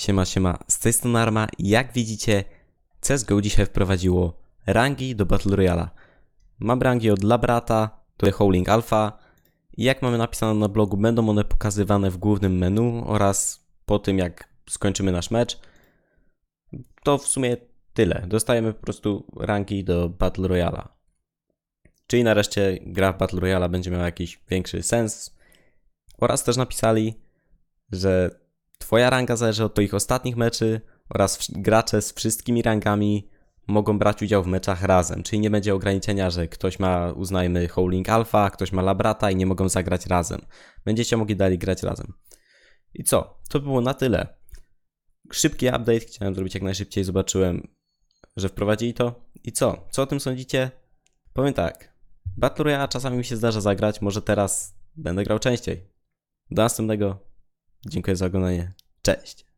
Siema, siema, z tej strony Arma. Jak widzicie, CSGO dzisiaj wprowadziło rangi do Battle Royale'a. Mam rangi od Labrata do Howling Alpha i jak mamy napisane na blogu, będą one pokazywane w głównym menu oraz po tym jak skończymy nasz mecz. To w sumie tyle. Dostajemy po prostu rangi do Battle Royale'a. Czyli nareszcie gra w Battle Royale'a będzie miała jakiś większy sens. Oraz też napisali, że Twoja ranga zależy od Twoich ostatnich meczy oraz gracze z wszystkimi rangami mogą brać udział w meczach razem, czyli nie będzie ograniczenia, że ktoś ma, uznajmy, Howling Alpha, ktoś ma Labrata i nie mogą zagrać razem. Będziecie mogli dalej grać razem. I co? To było na tyle. Szybki update, chciałem zrobić jak najszybciej, zobaczyłem, że wprowadzili to. I co? Co o tym sądzicie? Powiem tak. Battle Royale czasami mi się zdarza zagrać, może teraz będę grał częściej. Do następnego. Dziękuję za oglądanie. Cześć.